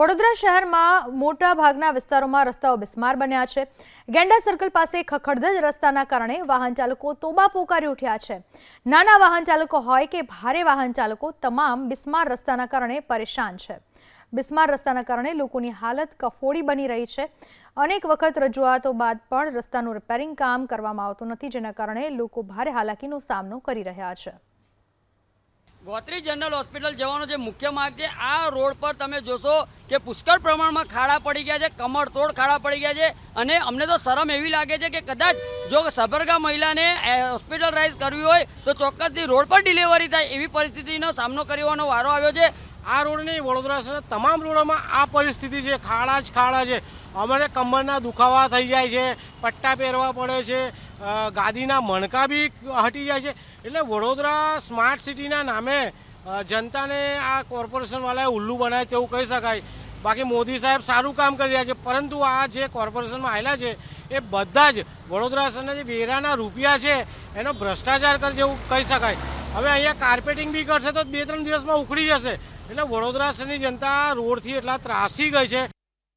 વડોદરા શહેરમાં મોટા ભાગના વિસ્તારોમાં રસ્તાઓ બિસ્માર બન્યા છે. ગેંડા સર્કલ પાસે ખખડધજ રસ્તાના કારણે વાહન ચાલકો તોબા પોકારી ઉઠ્યા છે. નાના વાહન ચાલકો હોય કે ભારે વાહન ચાલકો તમામ બિસ્માર રસ્તાના કારણે પરેશાન છે. બિસ્માર રસ્તાના કારણે લોકોની હાલત કફોડી બની રહી છે. અનેક વખત રજૂઆતો બાદ પણ રસ્તાનું રિપેરિંગ કામ કરવામાં આવતું નથી, જેના કારણે લોકો ભારે હાલાકીનો સામનો કરી રહ્યા છે. ગોત્રી જનરલ હોસ્પિટલ જવાનો જે મુખ્ય માર્ગ છે, આ રોડ પર તમે જોશો કે પુષ્કળ પ્રમાણમાં ખાડા પડી ગયા છે કમરતોડ ખાડા પડી ગયા છે અને અમને તો શરમ એવી લાગે છે કે કદાચ જો સબરગા મહિલાને હોસ્પિટલાઇઝ કરવી હોય તો ચોક્કસથી રોડ પર ડિલિવરી થાય એવી પરિસ્થિતિનો સામનો કરવાનો વારો આવ્યો છે. આ રોડની વડોદરા શહેરના તમામ રોડોમાં આ પરિસ્થિતિ છે, ખાડા જ ખાડા છે. અમારે કમરના દુખાવા થઈ જાય છે, પટ્ટા પહેરવા પડે છે ગાદીના મણકા બી હટી જાય છે. એટલે વડોદરા સ્માર્ટ સિટીના નામે જનતાને આ કોર્પોરેશનવાળાએ ઉલ્લુ બનાવે તેવું કહી શકાય. બાકી મોદી સાહેબ સારું કામ કરી રહ્યા છે, પરંતુ આ જે કોર્પોરેશનમાં આવેલા છે, એ બધા જ વડોદરા શહેરના જે વેરાના રૂપિયા છે, એનો ભ્રષ્ટાચાર કરે જેવું કહી શકાય. હવે અહીંયા કાર્પેટિંગ બી કરશે તો બે ત્રણ દિવસમાં ઉખડી જશે. એટલે વડોદરા શહેરની જનતા રોડથી એટલા ત્રાસી ગઈ છે.